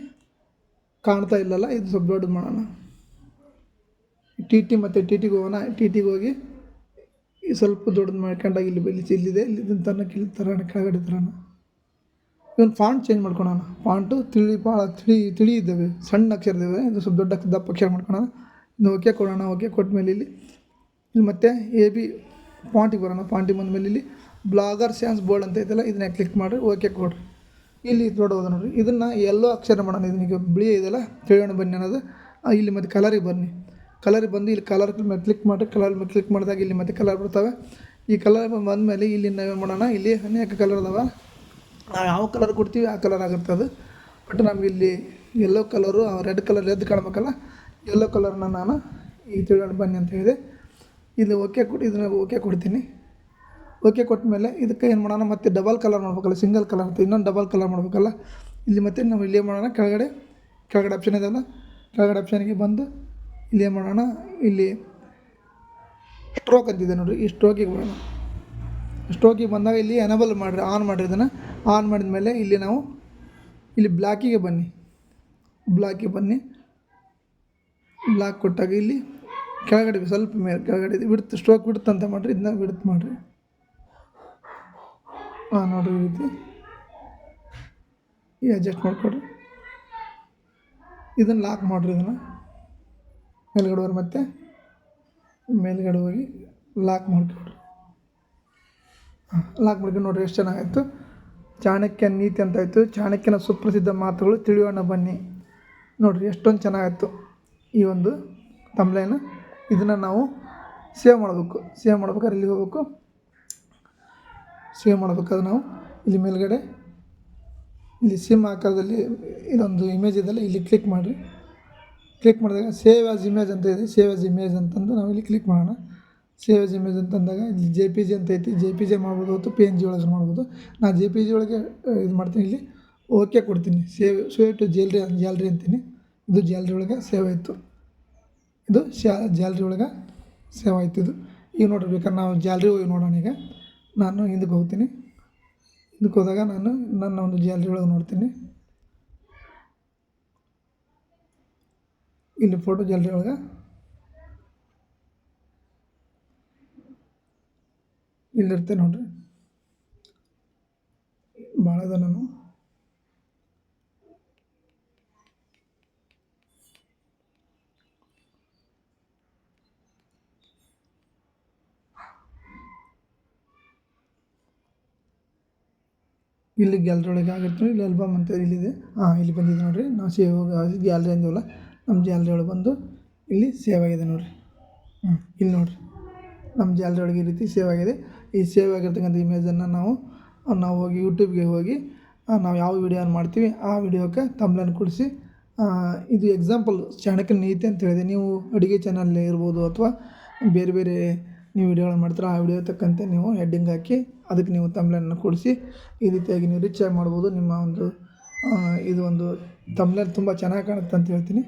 ಕಾಣ್ತಾ ಇಲ್ಲಲ್ಲ, ಇದು ಸ್ವಲ್ಪ ದೊಡ್ಡದು ಮಾಡೋಣ. ಟಿ ಟಿ ಮತ್ತು ಟಿ ಟಿಗೆ ಹೋಗೋಣ. ಟಿ ಟಿಗೆ ಹೋಗಿ ಈ ಸ್ವಲ್ಪ ದೊಡ್ಡದು ಮಾಡ್ಕೊಂಡಾಗ ಇಲ್ಲಿ ಇಲ್ಲಿ ಇಲ್ಲಿದೆ. ಇಲ್ಲಿ ತನಕ ಕೆಳ ತರೋಣ, ಕೆಳಗಡೆ ತರೋಣ. ಇವನು ಫಾಂಟ್ ಚೇಂಜ್ ಮಾಡ್ಕೊಳೋಣ. ಫಾಂಟು ತಿಳಿ ಭಾಳ ತಿಳಿ ತಿಳಿ ಇದ್ದಾವೆ. ಸಣ್ಣ ಅಕ್ಷರ ಇದ್ದಾವೆ. ಇದು ಸ್ವಲ್ಪ ದೊಡ್ಡ ದಪ್ಪ ಅಕ್ಷರ ಮಾಡ್ಕೊಳೋಣ. ಇನ್ನು ಓಕೆ ಕೊಡೋಣ. ಓಕೆ ಕೊಟ್ಟ ಮೇಲೆ ಇಲ್ಲಿ. ಇಲ್ಲಿ ಮತ್ತೆ ಎ ಬಿ ಫಾಂಟಿಗೆ ಬರೋಣ. ಫಾಂಟಿಗೆ ಬಂದಮೇಲೆ ಇಲ್ಲಿ ಬ್ಲಾಗರ್ ಸ್ಯಾನ್ಸ್ ಬೋರ್ಡ್ ಅಂತ ಇದೆಲ್ಲ ಇದನ್ನ ಕ್ಲಿಕ್ ಮಾಡಿರಿ. ಓಕೆ ಕೊಡ್ರಿ. ಇಲ್ಲಿ ದೊಡ್ಡದ ನೋಡಿರಿ. ಇದನ್ನು ಎಲ್ಲೋ ಅಕ್ಷರ ಮಾಡೋಣ. ಇದನ್ನ ಈಗ ಬಿಳಿ ಇದೆಲ್ಲ ತಿಳಿಯೋಣ ಬನ್ನಿ ಅನ್ನೋದು. ಇಲ್ಲಿ ಮತ್ತು ಕಲರಿಗೆ ಬನ್ನಿ. ಕಲರಿಗೆ ಬಂದು ಇಲ್ಲಿ ಕಲರ್ ಮೇಲೆ ಕ್ಲಿಕ್ ಮಾಡಿ ಕಲರ್ ಮೇಲೆ ಕ್ಲಿಕ್ ಮಾಡಿದಾಗ ಇಲ್ಲಿ ಮತ್ತೆ ಕಲರ್ ಬರ್ತವೆ. ಈ ಕಲರ್ ಬಂದಮೇಲೆ ಇಲ್ಲಿ ನಾವೇನು ಮಾಡೋಣ? ಇಲ್ಲಿ ಅನೇಕ ಕಲರ್ ಅದಾವೆ. ನಾವು ಯಾವ ಕಲರ್ ಕೊಡ್ತೀವಿ ಆ ಕಲರ್ ಆಗುತ್ತೆ ಅದು. ಬಟ್ ನಮ್ಗೆ ಇಲ್ಲಿ ಯೆಲ್ಲೋ ಕಲರು ರೆಡ್ ಕಲರ್ ಎದ್ದು ಕಾಣಬೇಕಲ್ಲ? ಯೆಲ್ಲೋ ಕಲರ್ನ ನಾನು ಈ ತಿಳ್ಕೊಂಡು ಬನ್ನಿ ಅಂತ ಹೇಳಿದೆ. ಇಲ್ಲಿ ಓಕೆ ಕೊಟ್ಟು ಇದನ್ನ ಓಕೆ ಕೊಡ್ತೀನಿ. ಓಕೆ ಕೊಟ್ಟ ಮೇಲೆ ಇದಕ್ಕೆ ಏನು ಮಾಡೋಣ? ಮತ್ತೆ ಡಬಲ್ ಕಲರ್ ಮಾಡ್ಬೇಕಲ್ಲ ಸಿಂಗಲ್ ಕಲರ್ ಅಂತ. ಇನ್ನೊಂದು ಡಬಲ್ ಕಲರ್ ಮಾಡ್ಬೇಕಲ್ಲ. ಇಲ್ಲಿ ಮತ್ತೆ ನಾವು ಇಲ್ಲಿ ಮಾಡೋಣ? ಕೆಳಗಡೆ ಕೆಳಗಡೆ ಆಪ್ಷನ್ ಇದೆಯಲ್ಲ? ಕೆಳಗಡೆ ಆಪ್ಷನ್ಗೆ ಬಂದು ಇಲ್ಲಿ ಏನು ಮಾಡೋಣ, ಇಲ್ಲಿ ಸ್ಟ್ರೋಕ್ ಅಂತಿದೆ ನೋಡಿರಿ, ಈ ಸ್ಟ್ರೋಕಿಗೆ ಬರೋಣ. ಸ್ಟ್ರೋಕಿಗೆ ಬಂದಾಗ ಇಲ್ಲಿ ಎನಬಲ್ ಮಾಡಿರಿ ಆನ್ ಮಾಡಿರಿ ಇದನ್ನು. ಆನ್ ಮಾಡಿದ ಮೇಲೆ ಇಲ್ಲಿ ನಾವು ಇಲ್ಲಿ ಬ್ಲ್ಯಾಕಿಗೆ ಬನ್ನಿ. ಬ್ಲ್ಯಾಕಿಗೆ ಬನ್ನಿ. ಬ್ಲ್ಯಾಕ್ ಕೊಟ್ಟಾಗ ಇಲ್ಲಿ ಕೆಳಗಡೆ, ಸ್ವಲ್ಪ ಮೇಲೆ ಕೆಳಗಡೆ ಬಿಡ್ತು ಸ್ಟ್ರೋಕ್ ಬಿಡ್ತು ಅಂತ ಮಾಡಿರಿ, ಇದನ್ನ ಬಿಡ್ತು ಮಾಡಿರಿ. ಹಾಂ ನೋಡಿರಿ ಈ ರೀತಿ. ಈ ಅಡ್ಜಸ್ಟ್ ಮಾಡಿಕೊಡ್ರಿ. ಇದನ್ನು ಲಾಕ್ ಮಾಡಿರಿ ಇದನ್ನು. ಮೇಲ್ಗಡೆ ಹೋಗಿ ಮತ್ತೆ ಮೇಲ್ಗಡೆ ಹೋಗಿ ಲಾಕ್ ಮಾಡ್ಕೊಡ್ರಿ ಲಾಕ್ ಮಾಡ್ಕೊಂಡು ನೋಡ್ರಿ ಎಷ್ಟು ಚೆನ್ನಾಗಾಯ್ತು ಚಾಣಕ್ಯ ನೀತಿ ಅಂತ ಆಯಿತು. ಚಾಣಕ್ಯನ ಸುಪ್ರಸಿದ್ಧ ಮಾತುಗಳು ತಿಳಿಯೋಣ ಬನ್ನಿ. ನೋಡಿರಿ ಎಷ್ಟೊಂದು ಚೆನ್ನಾಗಾಯ್ತು ಈ ಒಂದು ತಮ್ಲೈನ. ಇದನ್ನು ನಾವು ಸೇವ್ ಮಾಡಬೇಕು. ಸೇವ್ ಮಾಡ್ಬೇಕಾದ್ರೆ ಇಲ್ಲಿ ಹೋಗ್ಬೇಕು. ಸೇವ್ ಮಾಡ್ಬೇಕಾದ್ರೆ ನಾವು ಇಲ್ಲಿ ಮೇಲ್ಗಡೆ. ಇಲ್ಲಿ ಸಿಮ್ ಆಕಾರದಲ್ಲಿ ಇದೊಂದು ಇಮೇಜ್ ಇದೆಲ್ಲ ಇಲ್ಲಿ ಕ್ಲಿಕ್ ಮಾಡಿರಿ. ಕ್ಲಿಕ್ ಮಾಡಿದಾಗ ಸೇವ್ ಆಸ್ ಇಮೇಜ್ ಅಂತ ಇದೆ. ಸೇವ್ ಆಸ್ ಇಮೇಜ್ ಅಂತಂದು ನಾವು ಇಲ್ಲಿ ಕ್ಲಿಕ್ ಮಾಡೋಣ. ಸೇವ್ ಆಸ್ ಇಮೇಜ್ ಅಂತಂದಾಗ ಇಲ್ಲಿ ಜೆ ಪಿ ಜಿ ಅಂತ ಐತಿ. ಜೆ ಪಿ ಜಿ ಮಾಡ್ಬೋದು ಅಥವಾ ಪಿ ಎನ್ ಜಿ ಒಳಗೆ ಮಾಡ್ಬೋದು. ನಾನು ಜೆ ಪಿ ಜಿ ಒಳಗೆ ಇದು ಮಾಡ್ತೀನಿ. ಇಲ್ಲಿ ಓಕೆ ಕೊಡ್ತೀನಿ. Save save to gallery gallery ಅಂತೀನಿ. ಇದು ಜ್ಯಾಲ್ರಿ ಒಳಗೆ ಸೇವ್ ಆಯಿತು. ಇದು ಶ್ಯಾ ಜ್ಯಾಲ್ರಿ ಒಳಗೆ ಸೇವ್ ಆಯ್ತು ಇದು. ಈಗ ನೋಡ್ರಿ ಬೇಕಾದ್ರೆ ನಾವು ಜ್ಯಾಲ್ರಿ ಹೋಗಿ ನೋಡೋಣ ಈಗ. ನಾನು ಹಿಂದಕ್ಕೆ ಹೋಗ್ತೀನಿ. ಹಿಂದಕ್ಕೆ ಹೋದಾಗ ನಾನು ನನ್ನ ಒಂದು ಜ್ಯಾಲ್ರಿ ಒಳಗೆ ನೋಡ್ತೀನಿ. ಇಲ್ಲಿ ಫೋಟೋ ಜಾಲ್ರಿ ಒಳಗೆ. ಇಲ್ಲಿರ್ತೆ ನೋಡ್ರಿ. ಭಾಳ ಅದ ನಾನು. ಇಲ್ಲಿ ಗ್ಯಾಲ್ರಿ ಒಳಗೆ ಆಗಿರ್ತೀನಿ ಇಲ್ಲಿ ಆಲ್ಬಮ್ ಅಂತ ಇಲ್ಲಿದೆ ಹಾಂ, ಇಲ್ಲಿ ಬಂದಿದೆ ನೋಡಿರಿ. ನಾವು ಸೇವ್ ಗ್ಯಾಲ್ರಿ ಅಂದಿವಲ್ಲ. ನಮ್ಮ ಜಾಲರಿ ಒಳಗೆ ಬಂದು ಇಲ್ಲಿ ಸೇವ್ ಆಗಿದೆ ನೋಡಿರಿ. ಹ್ಞೂ ಇಲ್ಲಿ ನೋಡಿರಿ. ನಮ್ಮ ಜಾಲರಿ ಒಳಗೆ ಈ ರೀತಿ ಸೇವ್ ಆಗಿದೆ. ಈ ಸೇವ್ ಆಗಿರ್ತಕ್ಕಂಥ ಇಮೇಜನ್ನು ನಾವು ನಾವು ಹೋಗಿ ಯೂಟ್ಯೂಬ್ಗೆ ಹೋಗಿ ನಾವು ಯಾವ ವಿಡಿಯೋನ ಮಾಡ್ತೀವಿ, ಆ ವಿಡಿಯೋಕ್ಕೆ ತಮ್ಲನ್ನು ಕೊಡಿಸಿ ಇದು ಎಕ್ಸಾಂಪಲ್ ಚಾಣಕ್ಯ ನೀತಿ ಅಂತ ಹೇಳಿದೆ. ನೀವು ಅಡುಗೆ ಚಾನಲ್ ಇರ್ಬೋದು ಅಥವಾ ಬೇರೆ ಬೇರೆ ನೀವು ವಿಡಿಯೋಗಳನ್ನು ಮಾಡ್ತೀರ, ಆ ವಿಡಿಯೋ ತಕ್ಕಂತೆ ನೀವು ಹೆಡ್ಡಿಂಗ್ ಹಾಕಿ ಅದಕ್ಕೆ ನೀವು ತಮ್ಲನ್ನು ಕೊಡಿಸಿ, ಈ ರೀತಿಯಾಗಿ ನೀವು ರಿಚ್ ಆಗಿ ಮಾಡ್ಬೋದು. ನಿಮ್ಮ ಒಂದು ಇದು ಒಂದು ತಮ್ಲನ್ ತುಂಬ ಚೆನ್ನಾಗಿ ಕಾಣುತ್ತೆ ಅಂತ ಹೇಳ್ತೀನಿ.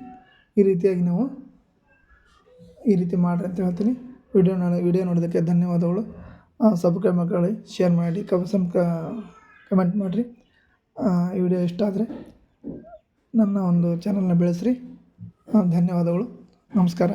ಈ ರೀತಿಯಾಗಿ ನಾವು ಈ ರೀತಿ ಮಾಡಿರಿ ಅಂತ ಹೇಳ್ತೀನಿ. ವಿಡಿಯೋ ನೋಡಿ, ವಿಡಿಯೋ ನೋಡೋದಕ್ಕೆ ಧನ್ಯವಾದಗಳು. ಸಬ್ಸ್ಕ್ರೈಬ್ ಮಾಡ್ಕೊಳ್ಳಿ ಶೇರ್ ಮಾಡಿ, ಕಬ, ಸಮ್ ಕಮೆಂಟ್ ಮಾಡಿರಿ. ಈ ವಿಡಿಯೋ ಇಷ್ಟ ಆದರೆ ನನ್ನ ಒಂದು ಚಾನಲ್ನ ಬೆಳೆಸ್ರಿ. ಧನ್ಯವಾದಗಳು. ನಮಸ್ಕಾರ.